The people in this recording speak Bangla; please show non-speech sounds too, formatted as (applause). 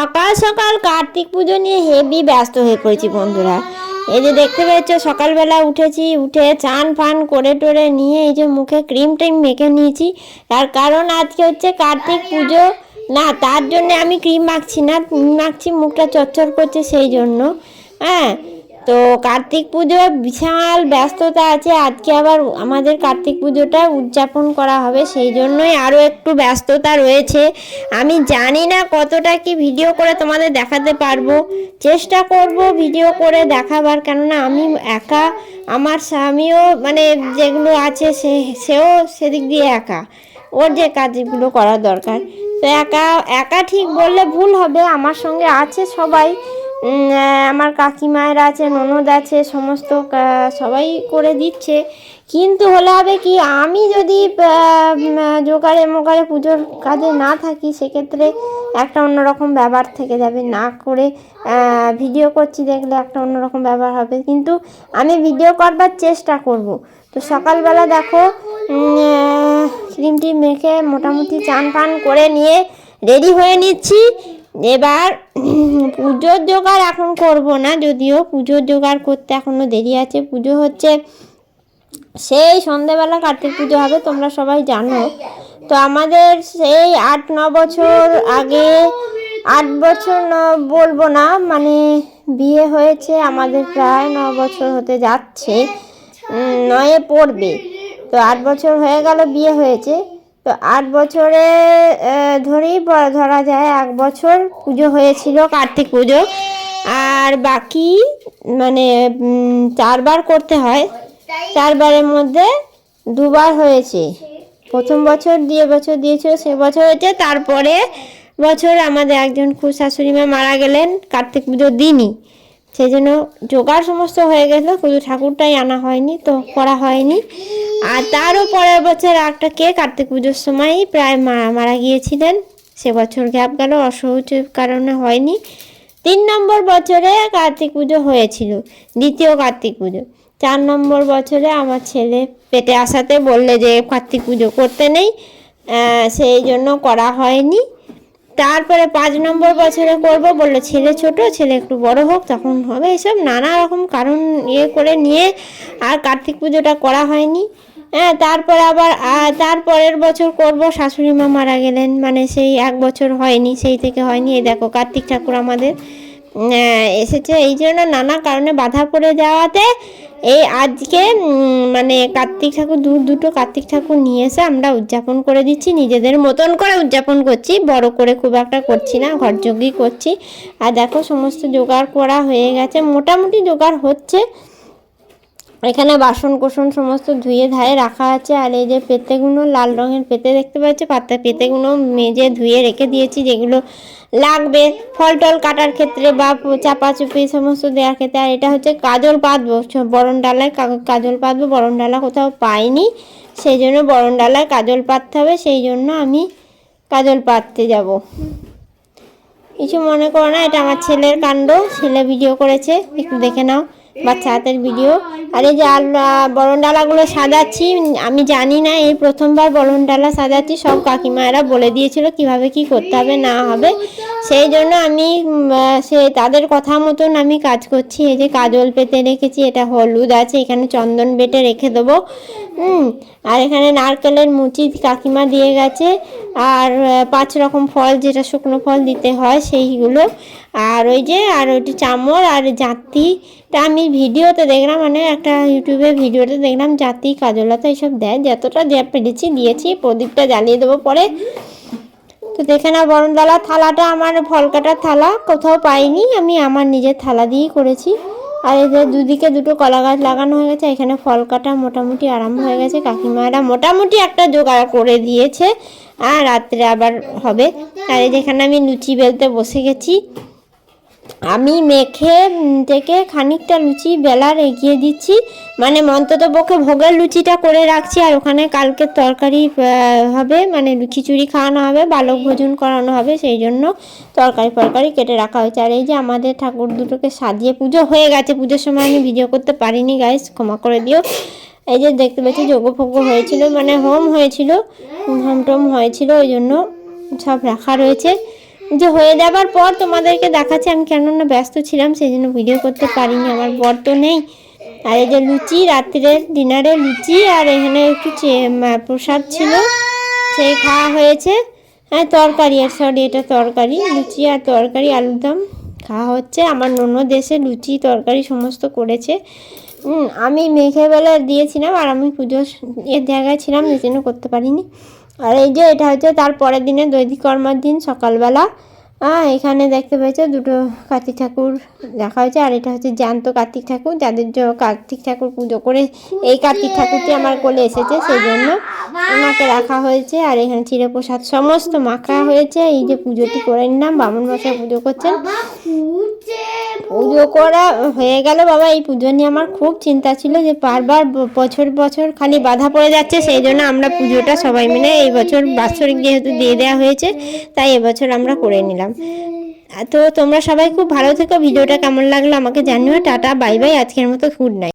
সকাল সকাল কার্তিক পুজো নিয়ে হেভি ব্যস্ত হয়ে পড়েছি বন্ধুরা। এই যে দেখতে পাচ্ছ, সকালবেলা উঠেছি, উঠে চান ফান করে টোরে নিয়ে এই যে মুখে ক্রিম ট্রিম মেখে নিয়েছি। তার কারণ আজকে হচ্ছে কার্তিক পুজো। না, তার জন্য আমি ক্রিম মাখছি না মাখছি, মুখটা চচ্চর করছে সেই জন্য। হ্যাঁ তো কার্তিক পুজো বিশাল ব্যস্ততা আছে। আজকে আবার আমাদের কার্তিক পুজোটা উদযাপন করা হবে, সেই জন্যই আরও একটু ব্যস্ততা রয়েছে। আমি জানি না কতটা কি ভিডিও করে তোমাদের দেখাতে পারব। চেষ্টা করব ভিডিও করে দেখাবার, কেননা আমি একা, আমার স্বামীও মানে যেগুলো আছে সে, সেও সেদিক দিয়ে একা। ওর যে কাজগুলো করা দরকার। তো একা একা ঠিক বললে ভুল হবে, আমার সঙ্গে আছে সবাই। আমার কাকিমায়ের আছে, ননদ আছে, সমস্ত সবাই করে দিচ্ছে। কিন্তু হলে হবে কি, আমি যদি জোগাড়ে মোগাড়ে পুজোর কাজে না থাকি, সেক্ষেত্রে একটা অন্যরকম ব্যাপার থেকে যাবে। না করে ভিডিও করছি দেখলে একটা অন্যরকম ব্যাপার হবে। কিন্তু আমি ভিডিও করবার চেষ্টা করব। তো সকালবেলা দেখো ক্রিম টিম মেখে মোটামুটি চান পান করে নিয়ে রেডি হয়ে নিচ্ছি। এবার (clears throat) পুজোর জোগাড় এখন করব না, যদিও পুজোর জোগাড় করতে এখনও দেরি আছে। পুজো হচ্ছে সেই সন্ধেবেলা কার্তিক পুজো হবে, তোমরা সবাই জানো। তো আমাদের সেই আট, ন বছর আগে, আট বছর, ন বলব না মানে বিয়ে হয়েছে আমাদের প্রায় ন বছর হতে যাচ্ছে নয়ে পড়বে। তো আট বছর হয়ে গেল বিয়ে হয়েছে। তো আট বছরে ধরেই ধরা যায় এক বছর পুজো হয়েছিল কার্তিক পুজো। আর বাকি মানে চারবার করতে হয়। চারবারের মধ্যে দুবার হয়েছে। প্রথম বছর দিয়ে বছর দিয়েছিল, সে বছর হয়েছে। তারপরে বছর আমাদের একজন খুব শাশুড়ি মা মারা গেলেন কার্তিক পুজোর দিনই। সেই জন্য জোগাড় সমস্ত হয়ে গেছিল শুধু ঠাকুরটাই আনা হয়নি, তো করা হয়নি। আর তারও পরের বছর একটা কে কার্তিক পুজোর সময়ই প্রায় মারা মারা গিয়েছিলেন। সে বছর গ্যাপ গেল অসহ্যের কারণে হয়নি। তিন নম্বর বছরে কার্তিক পুজো হয়েছিল, দ্বিতীয় কার্তিক পুজো। চার নম্বর বছরে আমার ছেলে পেটে আসাতে বললে যে কার্তিক পুজো করতে নেই সেই জন্য করা হয়নি। তারপরে পাঁচ নম্বর বছরে করব বলল, ছেলে ছোট, ছেলে একটু বড় হোক, তখন হবে এসব। নানা রকম কারণ ইয়ে করে নিয়ে আর কার্তিক পুজোটা করা হয়নি। হ্যাঁ তারপরে আবার তারপরের বছর করব, শাশুড়ি মা মারা গেলেন। মানে সেই এক বছর হয়নি, সেই থেকে হয়নি। এই দেখো, কার্তিক ঠাকুর আমাদের এসেছে। এই জন্য নানা কারণে বাধা পড়ে যাওয়াতে এই আজকে মানে কার্তিক ঠাকুর, দু, দুটো কার্তিক ঠাকুর নিয়ে এসে আমরা উদযাপন করে দিচ্ছি। নিজেদের মতন করে উদযাপন করছি। বড় করে খুব একটা করছি না, ঘরযোগই করছি। আর দেখো, সমস্ত জোগাড় করা হয়ে গেছে। মোটামুটি জোগাড় হচ্ছে। এখানে বাসন কোসন সমস্ত ধুয়ে ধায়ে রাখা আছে, আর এই যে পেতেগুলো লাল রঙের পেতে দেখতে পাচ্ছি, পাতা পেতেগুলো মেজে ধুয়ে রেখে দিয়েছি, যেগুলো লাগবে। ফল টল কাটার ক্ষেত্রে বা চাপা চুপি সমস্ত দেওয়ার ক্ষেত্রে, আর এটা হচ্ছে কাজল পাতবো বরণ ডালায় কাজল পাতবো, বরণ ডালা কোথাও পাইনি। সেই জন্য বরণ ডালায় কাজল পাততে হবে, সেই জন্য আমি কাজল পাততে যাব। কিছু মনে করো না, এটা আমার ছেলের কাণ্ড, ছেলে ভিডিও করেছে, একটু দেখে নাও। বাচ্চা হাতের ভিডিও আর এই যে বরণ ডালাগুলো সাজাচ্ছি, আমি জানি না, এই প্রথমবার বরণ ডালা সাজাচ্ছি, সব কাকিমায়েরা বলে দিয়েছিল কীভাবে কি করতে হবে, না হবে। সেই জন্য আমি সে তাদের কথা মতন আমি কাজ করছি। এই যে কাজল পেতে রেখেছি, এটা হলুদ আছে, এখানে চন্দন বেটে রেখে দেবো। আর এখানে নারকেলের মুচি কাকিমা দিয়ে গেছে। আর পাঁচ রকম ফল, যেটা শুকনো ফল দিতে হয়, সেইগুলো। আর ওই যে, আর ওইটি চামড় আর জাতিটা আমি ভিডিওতে দেখলাম মানে একটা ইউটিউবে ভিডিওতে দেখলাম, জাতি, কাজলতা এইসব দেয়। যতটা দেওয়া পেরেছি, দিয়েছি। প্রদীপটা জ্বালিয়ে দেবো পরে। তো দেখে না বরণডালা থালাটা আমার ফল কাটার থালা, কোথাও পাইনি, আমি আমার নিজের থালা দিয়েই করেছি। আর এদের দুদিকে দুটো কলা গাছ লাগানো হয়ে গেছে, এখানে ফল কাটা মোটামুটি আরাম হয়ে গেছে। কাকিমারা মোটামুটি একটা জোগাড় করে দিয়েছে, আর রাত্রে আবার হবে। আর এই যেখানে আমি লুচি বেলতে বসে গেছি। আমি মেখে থেকে খানিকটা লুচি বেলার এগিয়ে দিচ্ছি। মানে অন্তত পক্ষে ভোগের লুচিটা করে রাখছি আর ওখানে কালকে তরকারি হবে মানে খিচুড়ি খাওয়ানো হবে, বালক ভোজন করানো হবে, সেই জন্য তরকারি ফরকারি কেটে রাখা হয়েছে। আর এই যে আমাদের ঠাকুর দুটোকে সাজিয়ে পুজো হয়ে গেছে, পুজোর সময় আমি ভিডিও করতে পারিনি গাইস ক্ষমা করে দিও। এই যে দেখতে পাচ্ছি যোগ্য ফোগ্য হয়েছিল মানে হোম হয়েছিল, হোম টোম হয়েছিল, ওই জন্য সব রাখা রয়েছে। যে হয়ে যাবার পর তোমাদেরকে দেখাচ্ছি, আমি কেননা ব্যস্ত ছিলাম সেই জন্য ভিডিও করতে পারিনি, আমার বর তো নেই। আর এই যে লুচি, রাত্রের ডিনারে লুচি, আর এখানে একটু প্রসাদ ছিল। সেই খাওয়া হয়েছে। হ্যাঁ তরকারি, আর সরি এটা তরকারি, লুচি আর তরকারি, আলুর দম খাওয়া হচ্ছে। আমার ননদ এসে লুচি, তরকারি সমস্ত করেছে। আমি মেঘে বেলা দিয়েছিলাম, আর আমি পুজো এর জায়গায় ছিলাম, এই জন্য করতে পারিনি। আর এই যে এটা হচ্ছে তার পরের দিনে দৈদিক কর্মার দিন সকালবেলা। এখানে দেখতে পেয়েছ দুটো কার্তিক ঠাকুর দেখা হয়েছে, আর এটা হচ্ছে জ্যান্ত কার্তিক ঠাকুর, যাদের কার্তিক ঠাকুর পুজো করে এই কার্তিক ঠাকুরটি আমার কোলে এসেছে সেই জন্য ওনাকে রাখা হয়েছে। আর এখানে চিরপ্রসাদ সমস্ত মাখা হয়েছে, এই যে পুজোটি করে নিলাম, বামন মশাই পুজো করছেন। পুজো করা হয়ে গেল। বাবা, এই পুজো নিয়ে আমার খুব চিন্তা ছিল যে বারবার বছর বছর খালি বাধা পড়ে যাচ্ছে, সেই জন্য আমরা পুজোটা সবাই মিলে এই বছর বাৎসরিক যেহেতু দিয়ে দেওয়া হয়েছে, তাই এবছর আমরা করে নিলাম। তো তোমরা সবাই খুব ভালো থেকো। ভিডিওটা কেমন লাগল আমাকে জানিও। Tata, bye bye. আজকের মতো গুড নাইট।